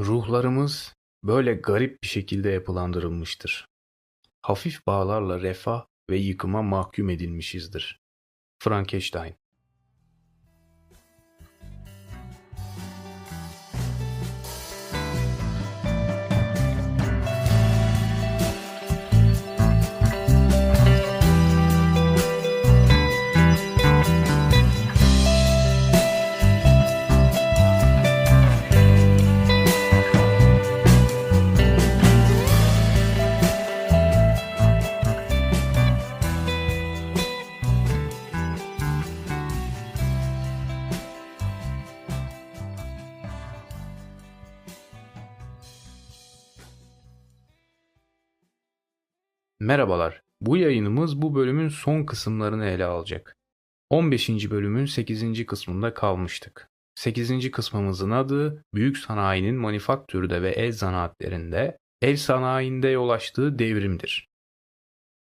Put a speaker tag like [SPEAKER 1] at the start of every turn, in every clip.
[SPEAKER 1] Ruhlarımız böyle garip bir şekilde yapılandırılmıştır. Hafif bağlarla refah ve yıkıma mahkum edilmişizdir. Frankenstein Merhabalar. Bu yayınımız bu bölümün son kısımlarını ele alacak. 15. bölümün 8. kısmında kalmıştık. 8. kısmımızın adı Büyük Sanayinin Manifaktürde ve El Zanaatlerinde, ev sanayinde yol açtığı devrimdir.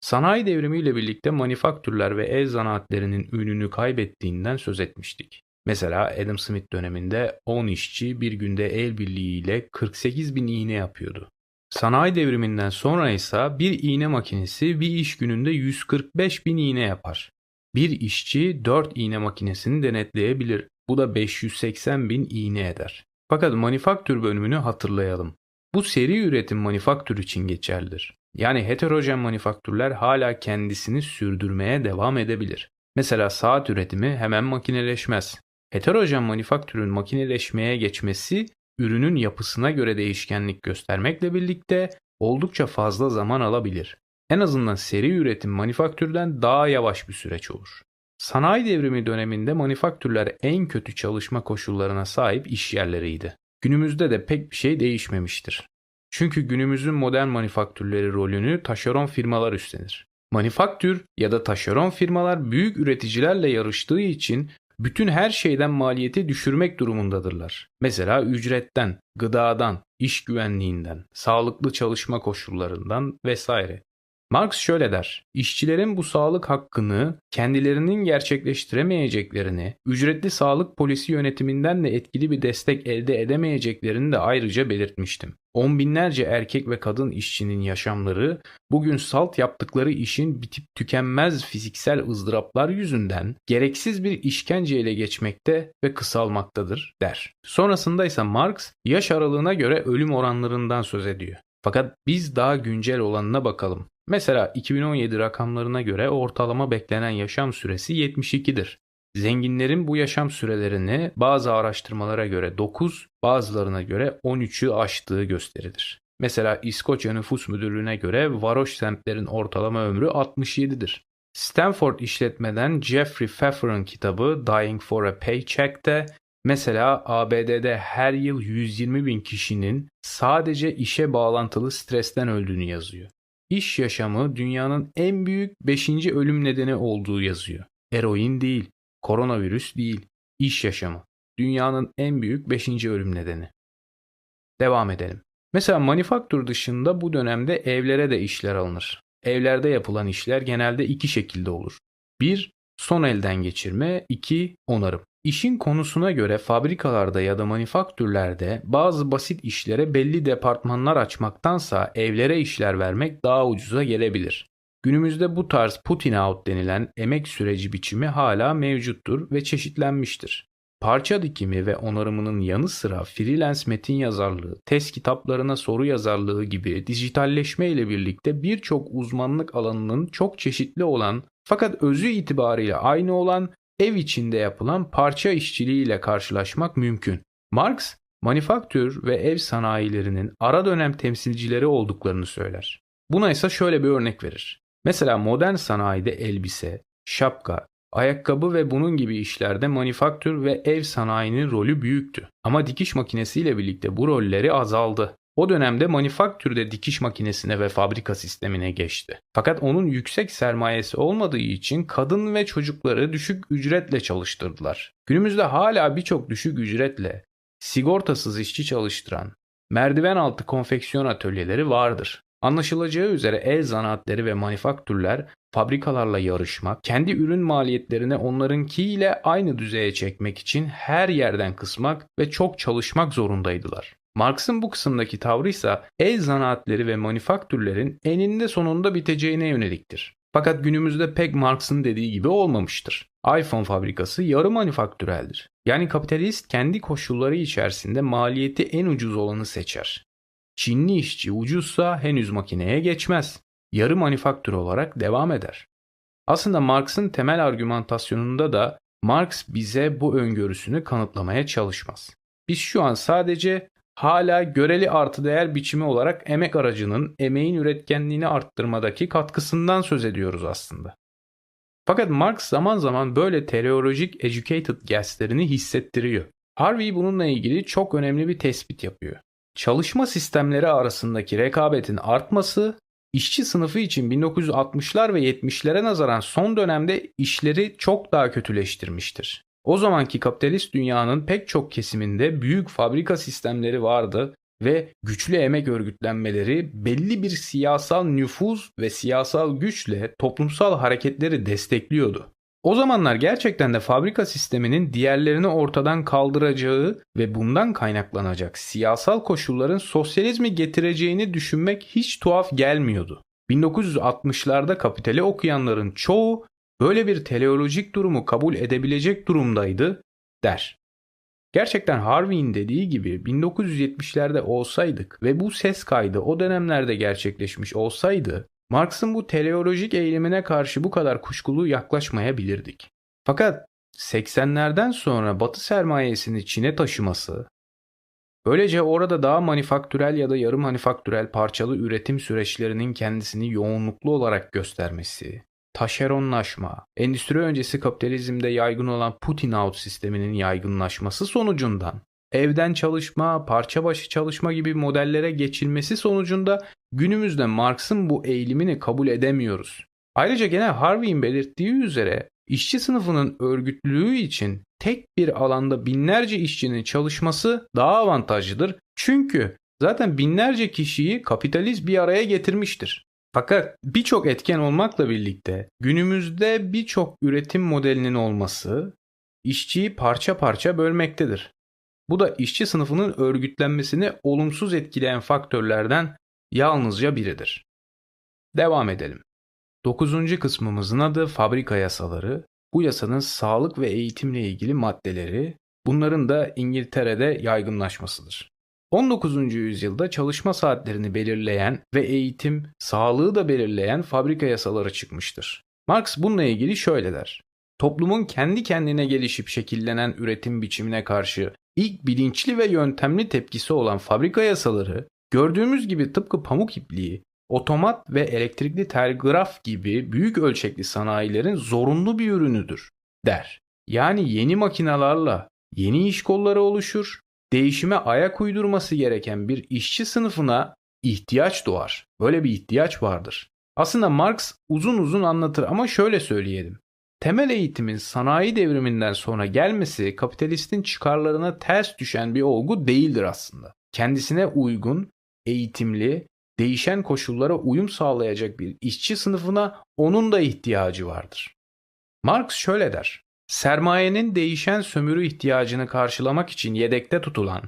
[SPEAKER 1] Sanayi devrimiyle birlikte manifaktürler ve el zanaatlerinin ününü kaybettiğinden söz etmiştik. Mesela Adam Smith döneminde 10 işçi bir günde el birliğiyle 48 bin iğne yapıyordu. Sanayi devriminden sonra ise bir iğne makinesi bir iş gününde 145 bin iğne yapar. Bir işçi 4 iğne makinesini denetleyebilir. Bu da 580 bin iğne eder. Fakat manifaktür bölümünü hatırlayalım. Bu seri üretim manifaktür için geçerlidir. Yani heterojen manifaktürler hala kendisini sürdürmeye devam edebilir. Mesela saat üretimi hemen makineleşmez. Heterojen manifaktürün makineleşmeye geçmesi ürünün yapısına göre değişkenlik göstermekle birlikte oldukça fazla zaman alabilir. En azından seri üretim manifaktürden daha yavaş bir süreç olur. Sanayi devrimi döneminde manifaktürler en kötü çalışma koşullarına sahip iş yerleriydi. Günümüzde de pek bir şey değişmemiştir. Çünkü günümüzün modern manifaktürleri rolünü taşeron firmalar üstlenir. Manifaktür ya da taşeron firmalar büyük üreticilerle yarıştığı için bütün her şeyden maliyeti düşürmek durumundadırlar. Mesela ücretten, gıdadan, iş güvenliğinden, sağlıklı çalışma koşullarından vesaire. Marx şöyle der, işçilerin bu sağlık hakkını kendilerinin gerçekleştiremeyeceklerini, ücretli sağlık polisi yönetiminden de etkili bir destek elde edemeyeceklerini de ayrıca belirtmiştim. On binlerce erkek ve kadın işçinin yaşamları bugün salt yaptıkları işin bitip tükenmez fiziksel ızdıraplar yüzünden gereksiz bir işkenceyle geçmekte ve kısalmaktadır der. Sonrasında ise Marx yaş aralığına göre ölüm oranlarından söz ediyor. Fakat biz daha güncel olanına bakalım. Mesela 2017 rakamlarına göre ortalama beklenen yaşam süresi 72'dir. Zenginlerin bu yaşam sürelerini bazı araştırmalara göre 9, bazılarına göre 13'ü aştığı gösterilir. Mesela İskoçya Nüfus Müdürlüğü'ne göre varoş semtlerin ortalama ömrü 67'dir. Stanford işletmeden Jeffrey Pfeffer'ın kitabı Dying for a Paycheck'te Mesela ABD'de her yıl 120 bin kişinin sadece işe bağlantılı stresten öldüğünü yazıyor. İş yaşamı dünyanın en büyük 5. ölüm nedeni olduğu yazıyor. Eroin değil, koronavirüs değil, iş yaşamı. Dünyanın en büyük 5. ölüm nedeni. Devam edelim. Mesela manifaktür dışında bu dönemde evlere de işler alınır. Evlerde yapılan işler genelde iki şekilde olur. Bir, son elden geçirme, iki, onarım. İşin konusuna göre fabrikalarda ya da manifaktürlerde bazı basit işlere belli departmanlar açmaktansa evlere işler vermek daha ucuza gelebilir. Günümüzde bu tarz Putin out denilen emek süreci biçimi hala mevcuttur ve çeşitlenmiştir. Parça dikimi ve onarımının yanı sıra freelance metin yazarlığı, test kitaplarına soru yazarlığı gibi dijitalleşme ile birlikte birçok uzmanlık alanının çok çeşitli olan fakat özü itibariyle aynı olan ev içinde yapılan parça işçiliğiyle karşılaşmak mümkün. Marx, manifaktür ve ev sanayilerinin ara dönem temsilcileri olduklarını söyler. Buna ise şöyle bir örnek verir. Mesela modern sanayide elbise, şapka, ayakkabı ve bunun gibi işlerde manifaktür ve ev sanayinin rolü büyüktü. Ama dikiş makinesiyle birlikte bu rolleri azaldı. O dönemde manifaktürde dikiş makinesine ve fabrika sistemine geçti. Fakat onun yüksek sermayesi olmadığı için kadın ve çocukları düşük ücretle çalıştırdılar. Günümüzde hala birçok düşük ücretle sigortasız işçi çalıştıran merdiven altı konfeksiyon atölyeleri vardır. Anlaşılacağı üzere el zanaatleri ve manifaktürler fabrikalarla yarışmak, kendi ürün maliyetlerini onlarınkiyle aynı düzeye çekmek için her yerden kısmak ve çok çalışmak zorundaydılar. Marx'ın bu kısımdaki tavrı ise el zanaatleri ve manifaktürlerin eninde sonunda biteceğine yöneliktir. Fakat günümüzde pek Marx'ın dediği gibi olmamıştır. iPhone fabrikası yarı manifaktüreldir. Yani kapitalist kendi koşulları içerisinde maliyeti en ucuz olanı seçer. Çinli işçi ucuzsa henüz makineye geçmez. Yarı manifaktür olarak devam eder. Aslında Marx'ın temel argümantasyonunda da Marx bize bu öngörüsünü kanıtlamaya çalışmaz. Biz şu an sadece hala göreli artı değer biçimi olarak emek aracının emeğin üretkenliğini arttırmadaki katkısından söz ediyoruz aslında. Fakat Marx zaman zaman böyle teleolojik educated guesslerini hissettiriyor. Harvey bununla ilgili çok önemli bir tespit yapıyor. Çalışma sistemleri arasındaki rekabetin artması işçi sınıfı için 1960'lar ve 70'lere nazaran son dönemde işleri çok daha kötüleştirmiştir. O zamanki kapitalist dünyanın pek çok kesiminde büyük fabrika sistemleri vardı ve güçlü emek örgütlenmeleri belli bir siyasal nüfuz ve siyasal güçle toplumsal hareketleri destekliyordu. O zamanlar gerçekten de fabrika sisteminin diğerlerini ortadan kaldıracağı ve bundan kaynaklanacak siyasal koşulların sosyalizmi getireceğini düşünmek hiç tuhaf gelmiyordu. 1960'larda kapitali okuyanların çoğu böyle bir teleolojik durumu kabul edebilecek durumdaydı der. Gerçekten Harvey'in dediği gibi 1970'lerde olsaydık ve bu ses kaydı o dönemlerde gerçekleşmiş olsaydı Marx'ın bu teleolojik eğilimine karşı bu kadar kuşkulu yaklaşmayabilirdik. Fakat 80'lerden sonra Batı sermayesini Çin'e taşıması, böylece orada daha manifaktürel ya da yarım manifaktürel parçalı üretim süreçlerinin kendisini yoğunluklu olarak göstermesi, taşeronlaşma, endüstri öncesi kapitalizmde yaygın olan Putin out sisteminin yaygınlaşması sonucundan evden çalışma, parça başı çalışma gibi modellere geçilmesi sonucunda günümüzde Marx'ın bu eğilimini kabul edemiyoruz. Ayrıca gene Harvey'in belirttiği üzere işçi sınıfının örgütlülüğü için tek bir alanda binlerce işçinin çalışması daha avantajlıdır. Çünkü zaten binlerce kişiyi kapitalist bir araya getirmiştir. Fakat birçok etken olmakla birlikte günümüzde birçok üretim modelinin olması işçiyi parça parça bölmektedir. Bu da işçi sınıfının örgütlenmesini olumsuz etkileyen faktörlerden yalnızca biridir. Devam edelim. Dokuzuncu kısmımızın adı fabrika yasaları. Bu yasanın sağlık ve eğitimle ilgili maddeleri, bunların da İngiltere'de yaygınlaşmasıdır. 19. yüzyılda çalışma saatlerini belirleyen ve eğitim, sağlığı da belirleyen fabrika yasaları çıkmıştır. Marx bununla ilgili şöyle der. Toplumun kendi kendine gelişip şekillenen üretim biçimine karşı ilk bilinçli ve yöntemli tepkisi olan fabrika yasaları, gördüğümüz gibi tıpkı pamuk ipliği, otomat ve elektrikli telgraf gibi büyük ölçekli sanayilerin zorunlu bir ürünüdür, der. Yani yeni makinalarla yeni iş kolları oluşur, değişime ayak uydurması gereken bir işçi sınıfına ihtiyaç doğar. Böyle bir ihtiyaç vardır. Aslında Marx uzun uzun anlatır ama şöyle söyleyelim. Temel eğitimin sanayi devriminden sonra gelmesi kapitalistin çıkarlarına ters düşen bir olgu değildir aslında. Kendisine uygun, eğitimli, değişen koşullara uyum sağlayacak bir işçi sınıfına onun da ihtiyacı vardır. Marx şöyle der. Sermayenin değişen sömürü ihtiyacını karşılamak için yedekte tutulan,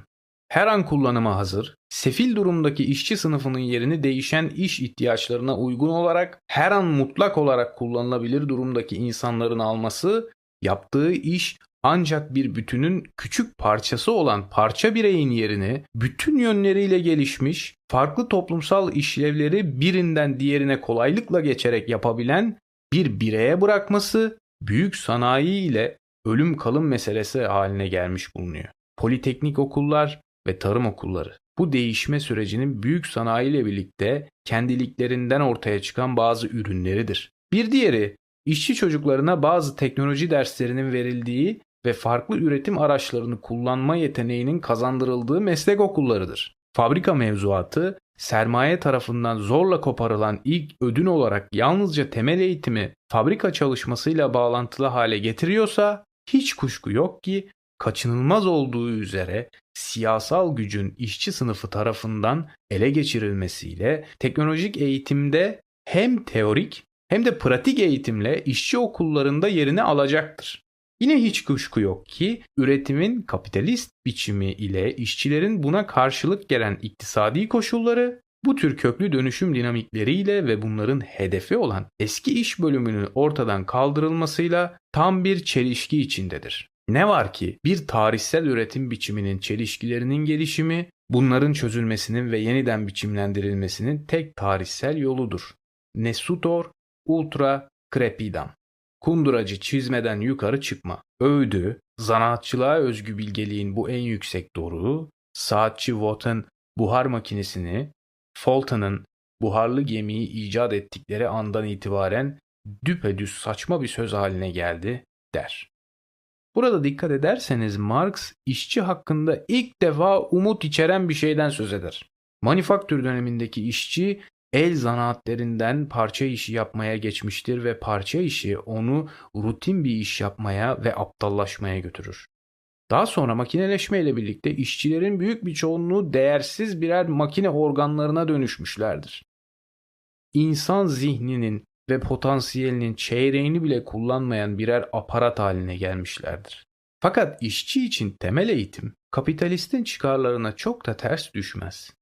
[SPEAKER 1] her an kullanıma hazır, sefil durumdaki işçi sınıfının yerini değişen iş ihtiyaçlarına uygun olarak her an mutlak olarak kullanılabilir durumdaki insanların alması, yaptığı iş ancak bir bütünün küçük parçası olan parça bireyin yerini bütün yönleriyle gelişmiş, farklı toplumsal işlevleri birinden diğerine kolaylıkla geçerek yapabilen bir bireye bırakması büyük sanayi ile ölüm kalım meselesi haline gelmiş bulunuyor. Politeknik okullar ve tarım okulları. Bu değişme sürecinin büyük sanayi ile birlikte kendiliklerinden ortaya çıkan bazı ürünleridir. Bir diğeri işçi çocuklarına bazı teknoloji derslerinin verildiği ve farklı üretim araçlarını kullanma yeteneğinin kazandırıldığı meslek okullarıdır. Fabrika mevzuatı sermaye tarafından zorla koparılan ilk ödün olarak yalnızca temel eğitimi fabrika çalışmasıyla bağlantılı hale getiriyorsa hiç kuşku yok ki kaçınılmaz olduğu üzere siyasal gücün işçi sınıfı tarafından ele geçirilmesiyle teknolojik eğitimde hem teorik hem de pratik eğitimle işçi okullarında yerini alacaktır. Yine hiç kuşku yok ki üretimin kapitalist biçimi ile işçilerin buna karşılık gelen iktisadi koşulları bu tür köklü dönüşüm dinamikleriyle ve bunların hedefi olan eski iş bölümünün ortadan kaldırılmasıyla tam bir çelişki içindedir. Ne var ki bir tarihsel üretim biçiminin çelişkilerinin gelişimi bunların çözülmesinin ve yeniden biçimlendirilmesinin tek tarihsel yoludur. Nesutor ultra crepidam. Kunduracı çizmeden yukarı çıkma. Övdü, zanaatçılığa özgü bilgeliğin bu en yüksek doruğu, saatçi Watt'ın buhar makinesini, Fulton'ın buharlı gemiyi icat ettikleri andan itibaren düpedüz saçma bir söz haline geldi der. Burada dikkat ederseniz Marx işçi hakkında ilk defa umut içeren bir şeyden söz eder. Manifaktür dönemindeki işçi el zanaatlerinden parça işi yapmaya geçmiştir ve parça işi onu rutin bir iş yapmaya ve aptallaşmaya götürür. Daha sonra makineleşme ile birlikte işçilerin büyük bir çoğunluğu değersiz birer makine organlarına dönüşmüşlerdir. İnsan zihninin ve potansiyelinin çeyreğini bile kullanmayan birer aparat haline gelmişlerdir. Fakat işçi için temel eğitim kapitalistin çıkarlarına çok da ters düşmez.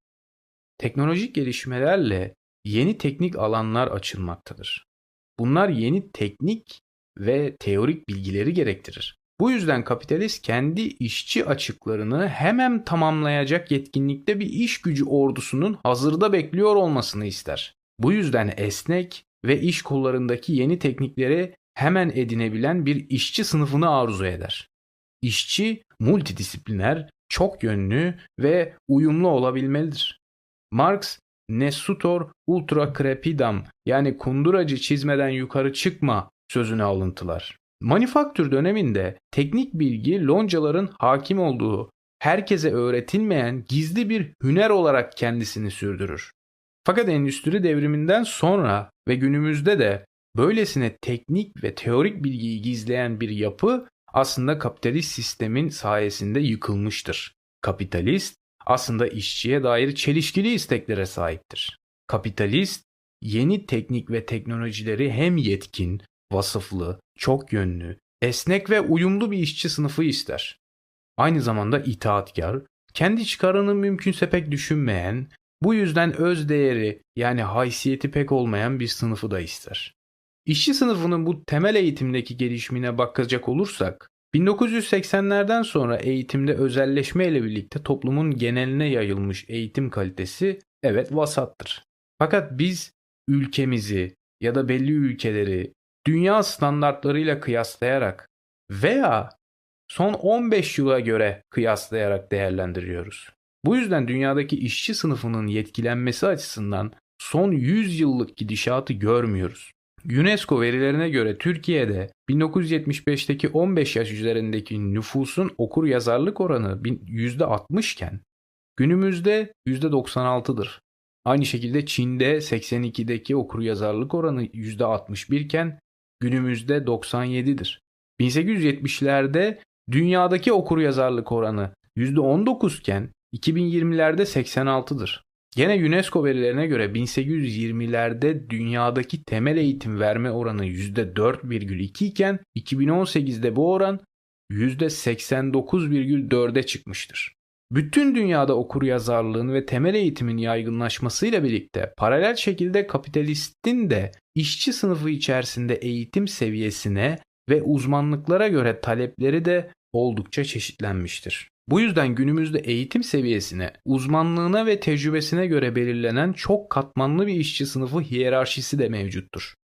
[SPEAKER 1] Teknolojik gelişmelerle yeni teknik alanlar açılmaktadır. Bunlar yeni teknik ve teorik bilgileri gerektirir. Bu yüzden kapitalist kendi işçi açıklarını hemen tamamlayacak yetkinlikte bir iş gücü ordusunun hazırda bekliyor olmasını ister. Bu yüzden esnek ve iş kollarındaki yeni teknikleri hemen edinebilen bir işçi sınıfını arzu eder. İşçi multidisipliner, çok yönlü ve uyumlu olabilmelidir. Marx, Nesutor ultra crepidam yani kunduracı çizmeden yukarı çıkma sözünü alıntılar. Manifaktür döneminde teknik bilgi loncaların hakim olduğu, herkese öğretilmeyen gizli bir hüner olarak kendisini sürdürür. Fakat endüstri devriminden sonra ve günümüzde de böylesine teknik ve teorik bilgiyi gizleyen bir yapı aslında kapitalist sistemin sayesinde yıkılmıştır. Kapitalist aslında işçiye dair çelişkili isteklere sahiptir. Kapitalist yeni teknik ve teknolojileri hem yetkin, vasıflı, çok yönlü, esnek ve uyumlu bir işçi sınıfı ister. Aynı zamanda itaatkar, kendi çıkarını mümkünse pek düşünmeyen, bu yüzden öz değeri yani haysiyeti pek olmayan bir sınıfı da ister. İşçi sınıfının bu temel eğitimdeki gelişimine bakacak olursak, 1980'lerden sonra eğitimde özelleşme ile birlikte toplumun geneline yayılmış eğitim kalitesi evet vasattır. Fakat biz ülkemizi ya da belli ülkeleri dünya standartlarıyla kıyaslayarak veya son 15 yıla göre kıyaslayarak değerlendiriyoruz. Bu yüzden dünyadaki işçi sınıfının yetkilenmesi açısından son 100 yıllık gidişatı görmüyoruz. UNESCO verilerine göre Türkiye'de 1975'teki 15 yaş üzerindeki nüfusun okur yazarlık oranı %60 iken günümüzde %96'dır. Aynı şekilde Çin'de 82'deki okur yazarlık oranı %61 iken günümüzde 97'dir. 1870'lerde dünyadaki okur yazarlık oranı %19 iken 2020'lerde 86'dır. Gene UNESCO verilerine göre 1820'lerde dünyadaki temel eğitim verme oranı %4,2 iken 2018'de bu oran %89,4'e çıkmıştır. Bütün dünyada okur yazarlığın ve temel eğitimin yaygınlaşmasıyla birlikte paralel şekilde kapitalistin de işçi sınıfı içerisinde eğitim seviyesine ve uzmanlıklara göre talepleri de oldukça çeşitlenmiştir. Bu yüzden günümüzde eğitim seviyesine, uzmanlığına ve tecrübesine göre belirlenen çok katmanlı bir işçi sınıfı hiyerarşisi de mevcuttur.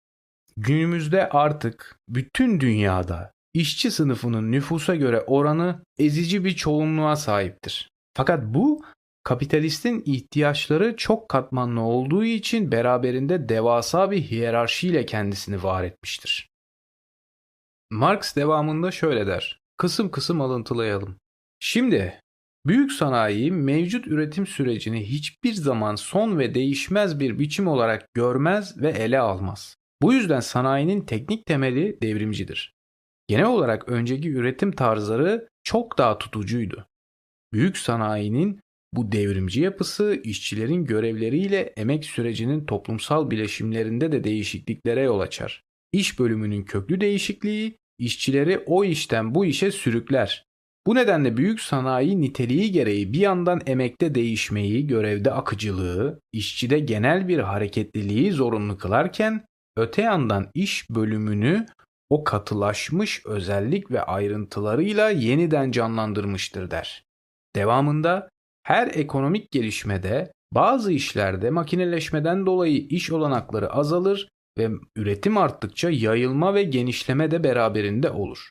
[SPEAKER 1] Günümüzde artık bütün dünyada işçi sınıfının nüfusa göre oranı ezici bir çoğunluğa sahiptir. Fakat bu kapitalistin ihtiyaçları çok katmanlı olduğu için beraberinde devasa bir hiyerarşiyle kendisini var etmiştir. Marx devamında şöyle der. Kısım kısım alıntılayalım. Şimdi büyük sanayi mevcut üretim sürecini hiçbir zaman son ve değişmez bir biçim olarak görmez ve ele almaz. Bu yüzden sanayinin teknik temeli devrimcidir. Genel olarak önceki üretim tarzları çok daha tutucuydu. Büyük sanayinin bu devrimci yapısı işçilerin görevleriyle emek sürecinin toplumsal bileşimlerinde de değişikliklere yol açar. İş bölümünün köklü değişikliği işçileri o işten bu işe sürükler. Bu nedenle büyük sanayi niteliği gereği bir yandan emekte değişmeyi, görevde akıcılığı, işçide genel bir hareketliliği zorunlu kılarken öte yandan iş bölümünü o katılaşmış özellik ve ayrıntılarıyla yeniden canlandırmıştır der. Devamında her ekonomik gelişmede bazı işlerde makineleşmeden dolayı iş olanakları azalır ve üretim arttıkça yayılma ve genişleme de beraberinde olur.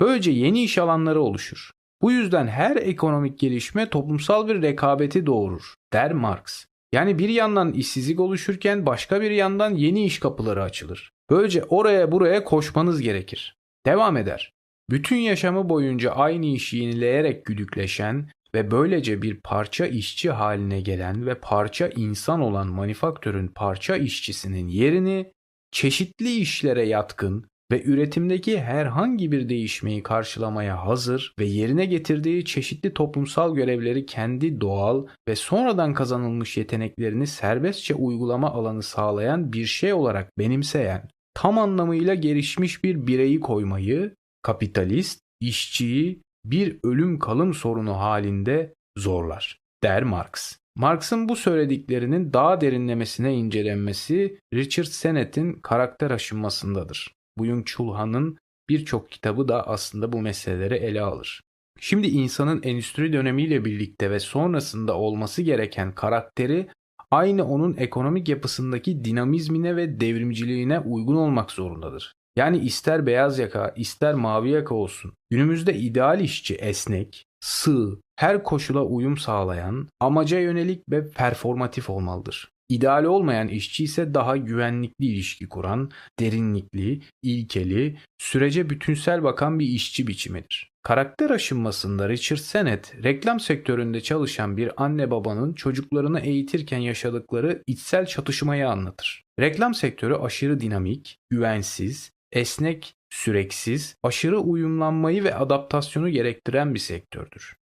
[SPEAKER 1] Böylece yeni iş alanları oluşur. Bu yüzden her ekonomik gelişme toplumsal bir rekabeti doğurur, der Marx. Yani bir yandan işsizlik oluşurken başka bir yandan yeni iş kapıları açılır. Böylece oraya buraya koşmanız gerekir. Devam eder. Bütün yaşamı boyunca aynı işi yenileyerek güdükleşen ve böylece bir parça işçi haline gelen ve parça insan olan manifaktörün parça işçisinin yerini çeşitli işlere yatkın ve üretimdeki herhangi bir değişmeyi karşılamaya hazır ve yerine getirdiği çeşitli toplumsal görevleri kendi doğal ve sonradan kazanılmış yeteneklerini serbestçe uygulama alanı sağlayan bir şey olarak benimseyen, tam anlamıyla gelişmiş bir bireyi koymayı, kapitalist, işçiyi bir ölüm kalım sorunu halinde zorlar, der Marx. Marx'ın bu söylediklerinin daha derinlemesine incelenmesi Richard Sennett'in karakter aşınmasındadır. Byung-Chul Han'ın birçok kitabı da aslında bu meseleleri ele alır. Şimdi insanın endüstri dönemiyle birlikte ve sonrasında olması gereken karakteri aynı onun ekonomik yapısındaki dinamizmine ve devrimciliğine uygun olmak zorundadır. Yani ister beyaz yaka, ister mavi yaka olsun. Günümüzde ideal işçi esnek, sığ, her koşula uyum sağlayan, amaca yönelik ve performatif olmalıdır. İdeal olmayan işçi ise daha güvenlikli ilişki kuran, derinlikli, ilkeli, sürece bütünsel bakan bir işçi biçimidir. Karakter aşınmasında Richard Sennett, reklam sektöründe çalışan bir anne babanın çocuklarını eğitirken yaşadıkları içsel çatışmayı anlatır. Reklam sektörü aşırı dinamik, güvensiz, esnek, süreksiz, aşırı uyumlanmayı ve adaptasyonu gerektiren bir sektördür.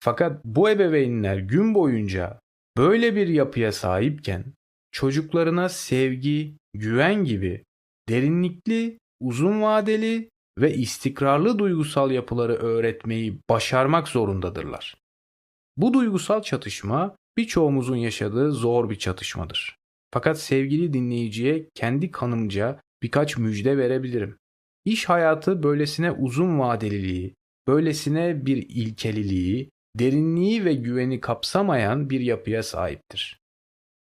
[SPEAKER 1] Fakat bu ebeveynler gün boyunca böyle bir yapıya sahipken çocuklarına sevgi, güven gibi derinlikli, uzun vadeli ve istikrarlı duygusal yapıları öğretmeyi başarmak zorundadırlar. Bu duygusal çatışma birçoğumuzun yaşadığı zor bir çatışmadır. Fakat sevgili dinleyiciye kendi kanımca birkaç müjde verebilirim. İş hayatı böylesine uzun vadeliliği, böylesine bir ilkeliliği, derinliği ve güveni kapsamayan bir yapıya sahiptir.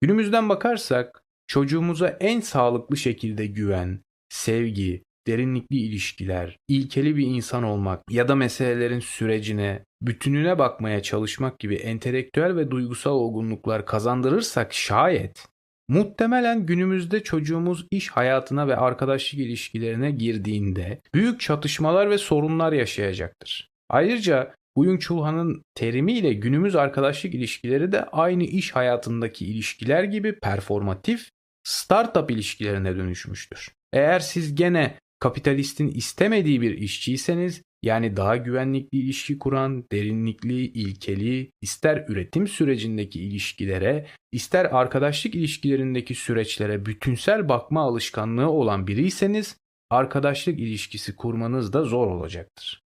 [SPEAKER 1] Günümüzden bakarsak çocuğumuza en sağlıklı şekilde güven, sevgi, derinlikli ilişkiler, ilkeli bir insan olmak ya da meselelerin sürecine, bütününe bakmaya çalışmak gibi entelektüel ve duygusal olgunluklar kazandırırsak şayet Muhtemelen günümüzde çocuğumuz iş hayatına ve arkadaşlık ilişkilerine girdiğinde büyük çatışmalar ve sorunlar yaşayacaktır. Ayrıca Buyung Chulhan'ın terimiyle günümüz arkadaşlık ilişkileri de aynı iş hayatındaki ilişkiler gibi performatif startup ilişkilerine dönüşmüştür. Eğer siz gene kapitalistin istemediği bir işçiyseniz yani daha güvenlikli ilişki kuran, derinlikli, ilkeli, ister üretim sürecindeki ilişkilere, ister arkadaşlık ilişkilerindeki süreçlere bütünsel bakma alışkanlığı olan biriyseniz arkadaşlık ilişkisi kurmanız da zor olacaktır.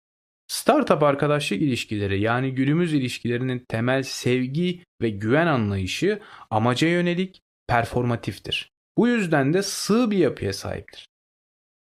[SPEAKER 1] Startup arkadaşlık ilişkileri yani günümüz ilişkilerinin temel sevgi ve güven anlayışı amaca yönelik performatiftir. Bu yüzden de sığ bir yapıya sahiptir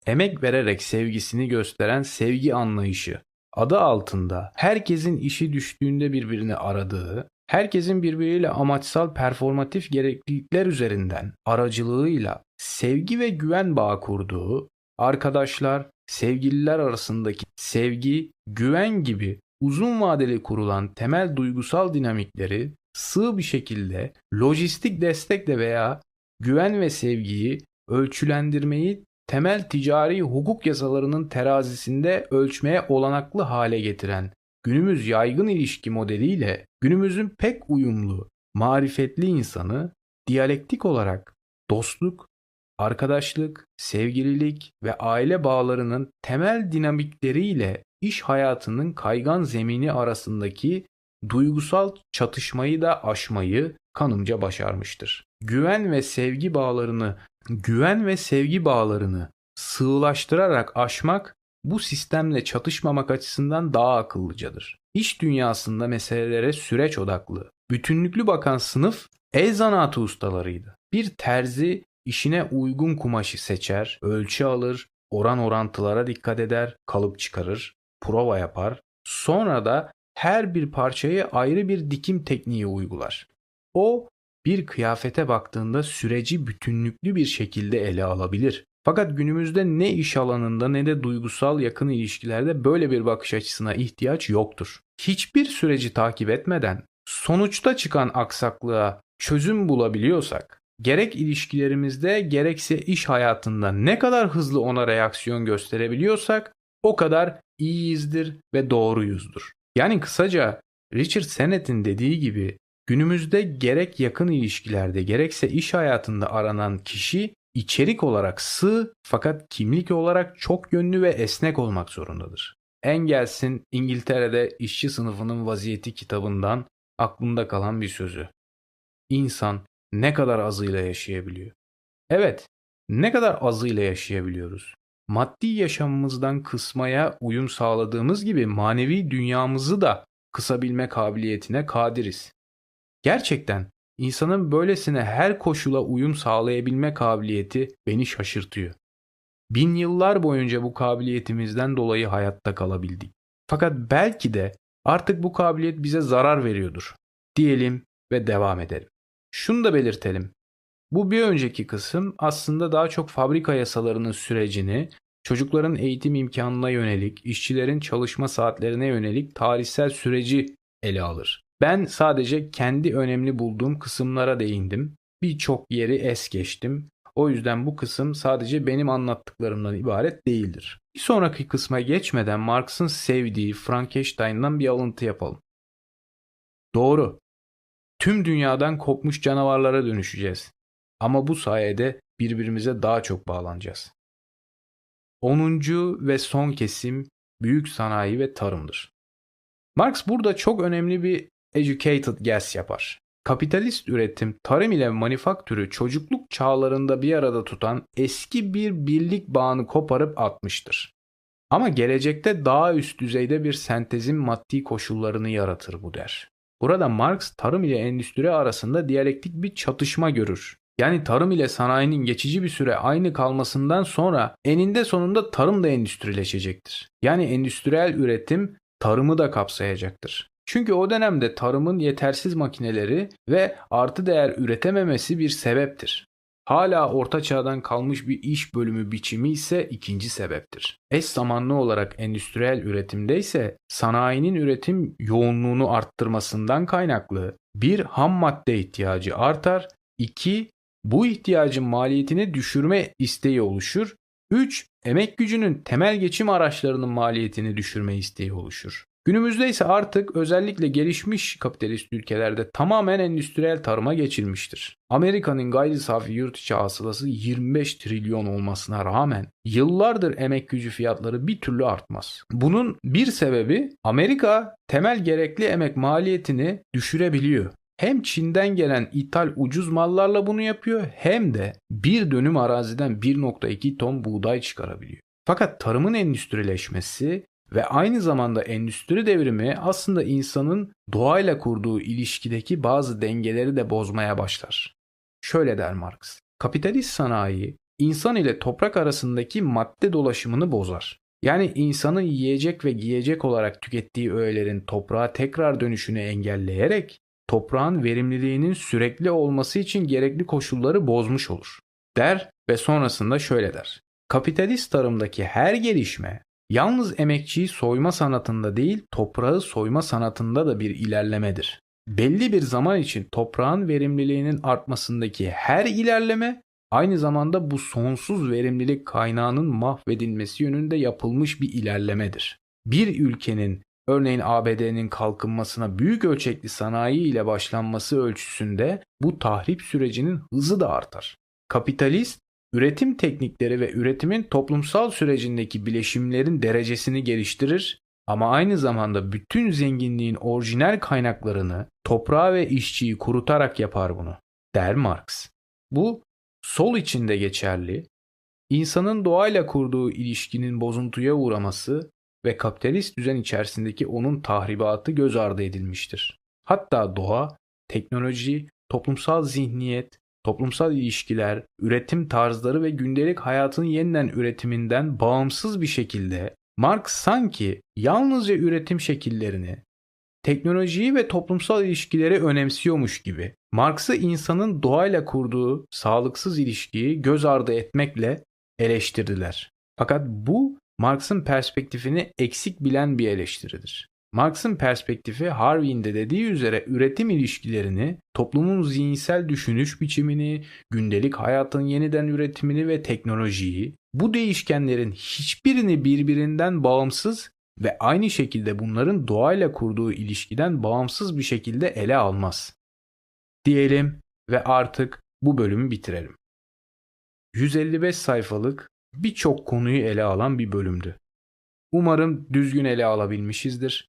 [SPEAKER 1] emek vererek sevgisini gösteren sevgi anlayışı adı altında herkesin işi düştüğünde birbirini aradığı, herkesin birbiriyle amaçsal performatif gereklilikler üzerinden aracılığıyla sevgi ve güven bağı kurduğu, arkadaşlar, sevgililer arasındaki sevgi, güven gibi uzun vadeli kurulan temel duygusal dinamikleri sığ bir şekilde lojistik destekle veya güven ve sevgiyi ölçülendirmeyi temel ticari hukuk yasalarının terazisinde ölçmeye olanaklı hale getiren günümüz yaygın ilişki modeliyle günümüzün pek uyumlu, marifetli insanı diyalektik olarak dostluk, arkadaşlık, sevgililik ve aile bağlarının temel dinamikleriyle iş hayatının kaygan zemini arasındaki duygusal çatışmayı da aşmayı kanımca başarmıştır. Güven ve sevgi bağlarını güven ve sevgi bağlarını sığlaştırarak aşmak bu sistemle çatışmamak açısından daha akıllıcadır. İş dünyasında meselelere süreç odaklı, bütünlüklü bakan sınıf el zanaatı ustalarıydı. Bir terzi işine uygun kumaşı seçer, ölçü alır, oran orantılara dikkat eder, kalıp çıkarır, prova yapar. Sonra da her bir parçayı ayrı bir dikim tekniği uygular. O bir kıyafete baktığında süreci bütünlüklü bir şekilde ele alabilir. Fakat günümüzde ne iş alanında ne de duygusal yakın ilişkilerde böyle bir bakış açısına ihtiyaç yoktur. Hiçbir süreci takip etmeden sonuçta çıkan aksaklığa çözüm bulabiliyorsak, gerek ilişkilerimizde gerekse iş hayatında ne kadar hızlı ona reaksiyon gösterebiliyorsak o kadar iyiyizdir ve doğruyuzdur. Yani kısaca Richard Sennett'in dediği gibi günümüzde gerek yakın ilişkilerde gerekse iş hayatında aranan kişi içerik olarak sığ fakat kimlik olarak çok yönlü ve esnek olmak zorundadır. Engels'in İngiltere'de işçi sınıfının vaziyeti kitabından aklımda kalan bir sözü. İnsan ne kadar azıyla yaşayabiliyor? Evet, ne kadar azıyla yaşayabiliyoruz? Maddi yaşamımızdan kısmaya uyum sağladığımız gibi manevi dünyamızı da kısabilme kabiliyetine kadiriz. Gerçekten insanın böylesine her koşula uyum sağlayabilme kabiliyeti beni şaşırtıyor. Bin yıllar boyunca bu kabiliyetimizden dolayı hayatta kalabildik. Fakat belki de artık bu kabiliyet bize zarar veriyordur. Diyelim ve devam edelim. Şunu da belirtelim. Bu bir önceki kısım aslında daha çok fabrika yasalarının sürecini, çocukların eğitim imkanına yönelik, işçilerin çalışma saatlerine yönelik tarihsel süreci ele alır. Ben sadece kendi önemli bulduğum kısımlara değindim. Birçok yeri es geçtim. O yüzden bu kısım sadece benim anlattıklarımdan ibaret değildir. Bir sonraki kısma geçmeden Marx'ın sevdiği Frankenstein'dan bir alıntı yapalım. Doğru. Tüm dünyadan kopmuş canavarlara dönüşeceğiz. Ama bu sayede birbirimize daha çok bağlanacağız. 10. ve son kesim büyük sanayi ve tarımdır. Marx burada çok önemli bir educated guess yapar. Kapitalist üretim, tarım ile manifaktürü çocukluk çağlarında bir arada tutan eski bir birlik bağını koparıp atmıştır. Ama gelecekte daha üst düzeyde bir sentezin maddi koşullarını yaratır bu der. Burada Marx tarım ile endüstri arasında diyalektik bir çatışma görür. Yani tarım ile sanayinin geçici bir süre aynı kalmasından sonra eninde sonunda tarım da endüstrileşecektir. Yani endüstriyel üretim tarımı da kapsayacaktır. Çünkü o dönemde tarımın yetersiz makineleri ve artı değer üretememesi bir sebeptir. Hala orta çağdan kalmış bir iş bölümü biçimi ise ikinci sebeptir. Eş zamanlı olarak endüstriyel üretimde ise sanayinin üretim yoğunluğunu arttırmasından kaynaklı bir ham madde ihtiyacı artar, 2. Bu ihtiyacın maliyetini düşürme isteği oluşur, 3. Emek gücünün temel geçim araçlarının maliyetini düşürme isteği oluşur. Günümüzde ise artık özellikle gelişmiş kapitalist ülkelerde tamamen endüstriyel tarıma geçilmiştir. Amerika'nın gayri safi yurt içi hasılası 25 trilyon olmasına rağmen yıllardır emek gücü fiyatları bir türlü artmaz. Bunun bir sebebi Amerika temel gerekli emek maliyetini düşürebiliyor. Hem Çin'den gelen ithal ucuz mallarla bunu yapıyor hem de bir dönüm araziden 1.2 ton buğday çıkarabiliyor. Fakat tarımın endüstrileşmesi ve aynı zamanda endüstri devrimi aslında insanın doğayla kurduğu ilişkideki bazı dengeleri de bozmaya başlar. Şöyle der Marx. Kapitalist sanayi insan ile toprak arasındaki madde dolaşımını bozar. Yani insanın yiyecek ve giyecek olarak tükettiği öğelerin toprağa tekrar dönüşünü engelleyerek toprağın verimliliğinin sürekli olması için gerekli koşulları bozmuş olur. Der ve sonrasında şöyle der. Kapitalist tarımdaki her gelişme Yalnız emekçiyi soyma sanatında değil, toprağı soyma sanatında da bir ilerlemedir. Belli bir zaman için toprağın verimliliğinin artmasındaki her ilerleme aynı zamanda bu sonsuz verimlilik kaynağının mahvedilmesi yönünde yapılmış bir ilerlemedir. Bir ülkenin örneğin ABD'nin kalkınmasına büyük ölçekli sanayi ile başlanması ölçüsünde bu tahrip sürecinin hızı da artar. Kapitalist üretim teknikleri ve üretimin toplumsal sürecindeki bileşimlerin derecesini geliştirir ama aynı zamanda bütün zenginliğin orijinal kaynaklarını toprağı ve işçiyi kurutarak yapar bunu, der Marx. Bu sol içinde geçerli, insanın doğayla kurduğu ilişkinin bozuntuya uğraması ve kapitalist düzen içerisindeki onun tahribatı göz ardı edilmiştir. Hatta doğa, teknoloji, toplumsal zihniyet, toplumsal ilişkiler, üretim tarzları ve gündelik hayatın yeniden üretiminden bağımsız bir şekilde Marx sanki yalnızca üretim şekillerini, teknolojiyi ve toplumsal ilişkileri önemsiyormuş gibi Marx'ı insanın doğayla kurduğu sağlıksız ilişkiyi göz ardı etmekle eleştirdiler. Fakat bu Marx'ın perspektifini eksik bilen bir eleştiridir. Marx'ın perspektifi Harvey'in de dediği üzere üretim ilişkilerini, toplumun zihinsel düşünüş biçimini, gündelik hayatın yeniden üretimini ve teknolojiyi, bu değişkenlerin hiçbirini birbirinden bağımsız ve aynı şekilde bunların doğayla kurduğu ilişkiden bağımsız bir şekilde ele almaz. Diyelim ve artık bu bölümü bitirelim. 155 sayfalık birçok konuyu ele alan bir bölümdü. Umarım düzgün ele alabilmişizdir.